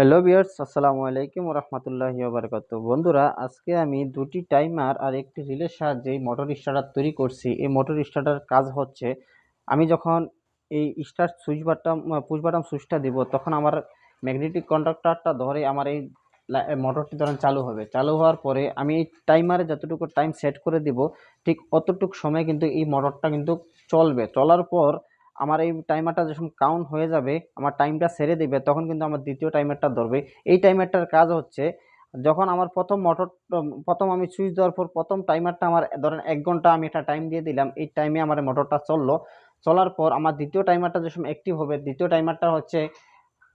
Hello বিয়ার্স আসসালামু আলাইকুম রহমতুল্লাহি বারকাত বন্ধুরা, আজকে আমি দুটি টাইমার আর একটি রিলের সাহায্যে মোটর স্টার্টার তৈরি করছি। এই মোটর স্টার্টার কাজ হচ্ছে, আমি যখন এই start switch button push button সুইচটা দিব, তখন আমার ম্যাগনেটিক কন্ডাক্টরটা ধরে আমার এই মোটরটি ধরেন চালু হবে। চালু হওয়ার পরে আমি এই টাইমারে যতটুকু টাইম সেট করে দিব, ঠিক অতটুকু সময় কিন্তু এই মোটরটা কিন্তু চলবে। চলার পর আমার এই টাইমারটা যখন কাউন্ট হয়ে যাবে, আমার টাইমটা সেরে দেবে, তখন কিন্তু আমার দ্বিতীয় টাইমারটা ধরবে। এই টাইমারটার কাজ হচ্ছে, যখন আমার প্রথম মোটর প্রথম আমি সুইচ দেওয়ার পর প্রথম টাইমারটা আমার, ধরেন এক ঘণ্টা আমি একটা টাইম দিয়ে দিলাম, এই টাইমে আমার মোটরটা চলল। চলার পর আমার দ্বিতীয় টাইমারটা যখন অ্যাক্টিভ হবে, দ্বিতীয় টাইমারটা হচ্ছে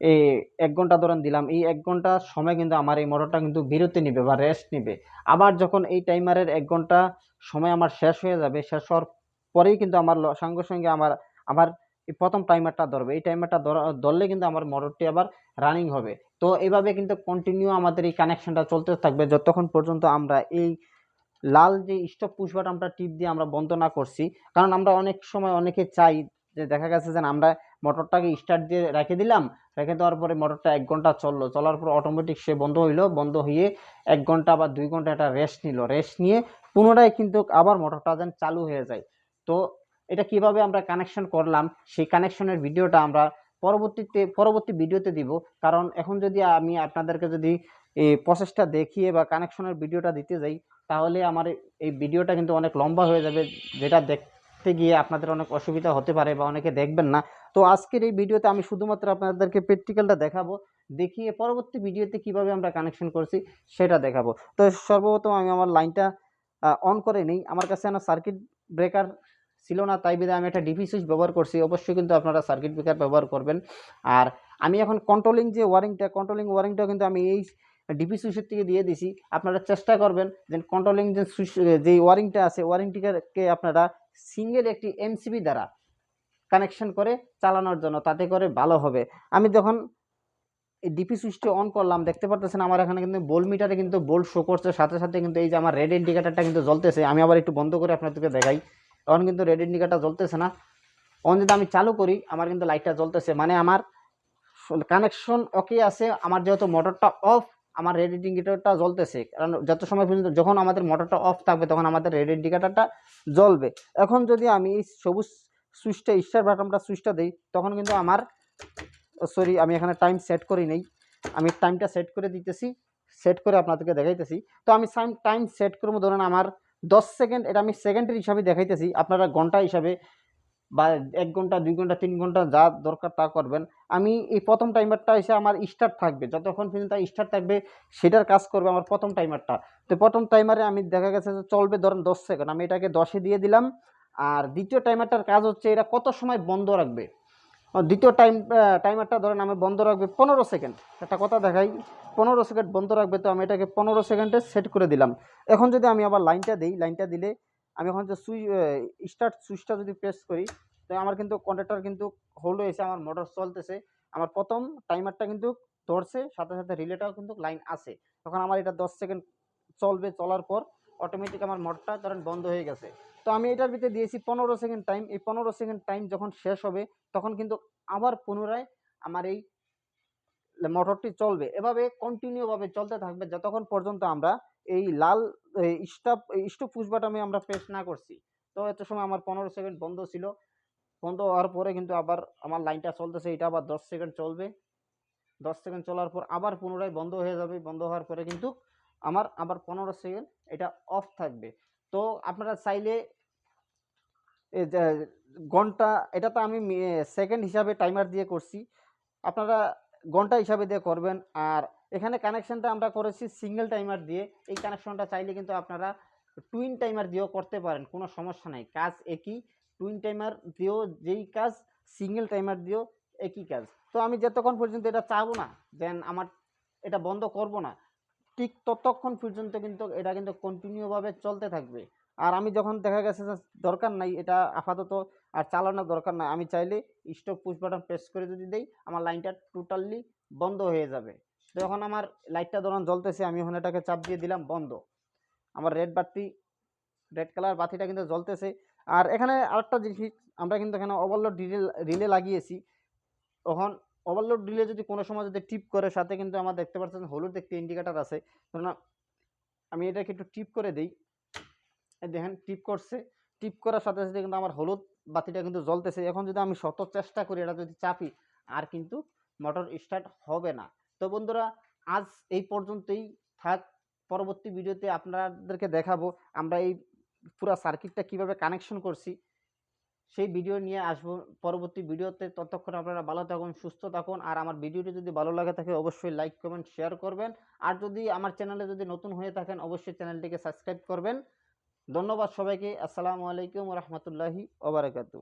এই এক ঘণ্টা ধরেন দিলাম, এই এক ঘণ্টা সময় কিন্তু আমার এই মোটরটা কিন্তু বিরতি নেবে বা রেস্ট নেবে। আবার যখন এই টাইমারের এক ঘণ্টা সময় আমার শেষ হয়ে যাবে, শেষ হওয়ার পরেই কিন্তু আমার সঙ্গে সঙ্গে আমার আবার এই প্রথম টাইমারটা ধরবে। এই টাইমারটা ধরলে কিন্তু আমার মোটরটি আবার রানিং হবে। তো এইভাবে কিন্তু কন্টিনিউ আমাদের এই কানেকশনটা চলতে থাকবে। যতক্ষণ পর্যন্ত আমরা এই লাল যে স্টপ পুশ বাটনটা টিপ দিয়ে আমরা বন্ধ না করছি, কারণ আমরা অনেক সময় অনেকে চাই যে দেখা গেছে যে আমরা মোটরটাকে স্টার্ট দিয়ে রেখে দিলাম, রেখে দেওয়ার পরে মোটরটা এক ঘণ্টা চলল। চলার পর অটোমেটিক সে বন্ধ হইল, বন্ধ হয়ে এক ঘণ্টা বা দুই ঘণ্টা একটা রেস্ট নিল। রেস্ট নিয়ে পুনরায় কিন্তু আবার মোটরটা যেন চালু হয়ে যায়। তো এটা কীভাবে আমরা কানেকশন করলাম, সেই কানেকশনের ভিডিওটা আমরা পরবর্তীতে, পরবর্তী ভিডিওতে দিব। কারণ এখন যদি আমি আপনাদেরকে যদি এই প্রসেসটা দেখিয়ে বা কানেকশনের ভিডিওটা দিতে যাই, তাহলে আমার এই ভিডিওটা কিন্তু অনেক লম্বা হয়ে যাবে, যেটা দেখতে গিয়ে আপনাদের অনেক অসুবিধা হতে পারে বা অনেকে দেখবেন না। তো আজকের এই ভিডিওতে আমি শুধুমাত্র আপনাদেরকে প্র্যাকটিক্যালটা দেখাবো, দেখিয়ে পরবর্তী ভিডিওতে কীভাবে আমরা কানেকশন করছি, সেটা দেখাবো। তো সর্বপ্রথম আমি আমার লাইনটা অন করে নিই। আমার কাছে না সার্কিট ব্রেকার ছিল না, তাই বিধায় আমি একটা ডিপি সুইচ ব্যবহার করছি। অবশ্যই কিন্তু আপনারা সার্কিট ব্রেকার ব্যবহার করবেন। আর আমি এখন কন্ট্রোলিং যে ওয়ারিংটা কন্ট্রোলিং ওয়ারিংটা কিন্তু আমি এই ডিপি সুইচের থেকে দিয়ে দিছি। আপনারা চেষ্টা করবেন যে কন্ট্রোলিং যে সুইচ যে ওয়ারিংটা আছে ওয়ারিংটিকে আপনারা সিঙ্গেল একটি এমসিবি দ্বারা কানেকশন করে চালানোর জন্য, তাতে করে ভালো হবে। আমি যখন ডিপি সুইচটি অন করলাম, দেখতে পারতেছেন আমার এখানে কিন্তু বোল মিটারে কিন্তু বোল শো করছে। সাথে সাথে কিন্তু এই যে আমার রেড ইন্ডিকেটারটা কিন্তু জ্বলতেছে। আমি আবার একটু বন্ধ করে আপনাদেরকে দেখাই। তখন কিন্তু রেড ইন্ডিকেটার জ্বলতেছে না। অন যদি আমি চালু করি, আমার কিন্তু লাইটটা জ্বলতেছে। মানে আমার কানেকশন ওকে আছে, আমার যেহেতু মোটরটা অফ আমার রেড ইন্ডিকেটরটা জ্বলতেছে। কারণ যত সময় পর্যন্ত যখন আমাদের মোটরটা অফ থাকবে, তখন আমাদের রেড ইন্ডিকেটরটা জ্বলবে। এখন যদি আমি সবুজ সুইচটা স্টার বাটনটা সুইচটা দিই, তখন কিন্তু আমার সরি আমি এখানে টাইম সেট করি নেই। আমি টাইমটা সেট করে দিতেছি সেট করে আপনাদেরকে দেখাইতেছি। তো আমি টাইম সেট করব, ধরেন আমার দশ সেকেন্ড, এটা আমি সেকেন্ডের হিসাবে দেখাইতেছি, আপনারা ঘণ্টা হিসাবে বা এক ঘণ্টা, দুই ঘণ্টা, তিন ঘণ্টা যা দরকার তা করবেন। আমি এই প্রথম টাইমারটা এসে আমার স্টার্ট থাকবে, যতক্ষণ পর্যন্ত স্টার্ট থাকবে, সেটার কাজ করবে আমার প্রথম টাইমারটা তো প্রথম টাইমারে আমি দেখা গেছে যে চলবে ধরেন দশ সেকেন্ড, আমি এটাকে দশে দিয়ে দিলাম, আর দ্বিতীয় টাইমারটার কাজ হচ্ছে এটা কত সময় বন্ধ রাখবে? দ্বিতীয় টাইম টাইমারটা ধরেন আমি বন্ধ রাখবে পনেরো সেকেন্ড একটা কথা দেখাই, পনেরো সেকেন্ড বন্ধ রাখবে তো আমি এটাকে পনেরো সেকেন্ডে সেট করে দিলাম। এখন যদি আমি আবার লাইনটা দিই লাইনটা দিলে আমি এখন যে সুইচ স্টার্ট সুইচটা যদি প্রেস করি, তো আমার কিন্তু কন্ট্রাক্টর কিন্তু হোল্ড হয়েছে, আমার মোটর চলতেছে। আমার প্রথম টাইমারটা কিন্তু ধরছে, সাথে সাথে রিলেটাও কিন্তু লাইন আছে। তখন আমার এটা দশ সেকেন্ড চলবে, চলার পর অটোমেটিক আমার মোটরটা ধরেন বন্ধ হয়ে গেছে। তো আমি এটার ভিতরে দিয়েছি পনেরো সেকেন্ড টাইম এই পনেরো সেকেন্ড টাইম যখন শেষ হবে, তখন কিন্তু আবার পুনরায় আমার এই মোটরটি চলবে। এভাবে কন্টিনিউভাবে চলতে থাকবে যতক্ষণ পর্যন্ত আমরা এই লাল স্টপ স্টপ পুশ বাটনে আমরা প্রেস না করছি। তো এত সময় আমার পনেরো সেকেন্ড বন্ধ ছিল। বন্ধ হওয়ার পরে কিন্তু আবার আমার লাইনটা চলতেছে, এটা আবার দশ সেকেন্ড চলবে। দশ সেকেন্ড চলার পর আবার পুনরায় বন্ধ হয়ে যাবে। বন্ধ হওয়ার পরে কিন্তু আমার, আবার পনেরো সেকেন্ড এটা অফ থাকবে। তো আপনারা চাইলে ঘণ্টা, এটা তো আমি সেকেন্ড হিসাবে টাইমার দিয়ে করছি। আপনারা ঘণ্টা হিসাবে দিয়ে করবেন। আর এখানে কানেকশনটা আমরা করেছি সিঙ্গেল টাইমার দিয়ে। এই কানেকশনটা চাইলে কিন্তু আপনারা টুইন টাইমার দিয়েও করতে পারেন, কোনো সমস্যা নাই। কাজ একই টুইন টাইমার দিয়েও যেই কাজ সিঙ্গেল টাইমার দিয়েও একই কাজ। তো আমি যতক্ষণ পর্যন্ত এটা চাবো না দেন আমার, এটা বন্ধ করব না ঠিক ততক্ষণ পর্যন্ত কিন্তু এটা কিন্তু কন্টিনিউভাবে চলতে থাকবে। আর আমি যখন দেখা গেছে যে দরকার নাই, এটা আপাতত আর চালানোর দরকার নাই, আমি চাইলে স্টপ পুশ বাটন প্রেস করে যদি দেই, আমার লাইনটা টোটালি বন্ধ হয়ে যাবে। তো এখন আমার লাইটটা ধরুন জ্বলতেছে, আমি এখন এটাকে চাপ দিয়ে দিলাম, বন্ধ। আমার রেড বাতি রেড কালার বাতিটা কিন্তু জ্বলতেছে। আর এখানে আরেকটা জিনিস, আমরা কিন্তু এখানে ওভারলোড রিলে রিলে লাগিয়েছি। তখন ওভারলোড দিলে যদি কোনো সময় যদি টিপ করে, সাথে কিন্তু আমার দেখতে পাচ্ছেন হলুদ একটি ইন্ডিকেটার আছে। ধরুন আমি এটাকে একটু টিপ করে দিই। দেখেন টিপ করছে। টিপ করার সাথে সাথে কিন্তু আমার হলুদ বাতিটা কিন্তু জ্বলতেছে। এখন যদি আমি শত চেষ্টা করি, এটা যদি চাপি, আর কিন্তু মোটর স্টার্ট হবে না। তো বন্ধুরা, আজ এই পর্যন্তই থাক। পরবর্তী ভিডিওতে আপনাদেরকে দেখাবো আমরা এই পুরো সার্কিটটা কীভাবে কানেকশন করছি। সেই ভিডিও নিয়ে আসব। পরবর্তী ভিডিওতে ততক্ষণ আপনারা ভালো থাকুন, সুস্থ থাকুন। আর আমার ভিডিওটি যদি ভালো লাগে থাকে, অবশ্যই লাইক কমেন্ট শেয়ার করবেন। আর যদি আমার চ্যানেলে যদি নতুন হয়ে থাকেন, অবশ্যই চ্যানেলটিকে সাবস্ক্রাইব করবেন। ধন্যবাদ সবাইকে। আসসালামু আলাইকুম রহমতুল্লাহি ওবরাকাতু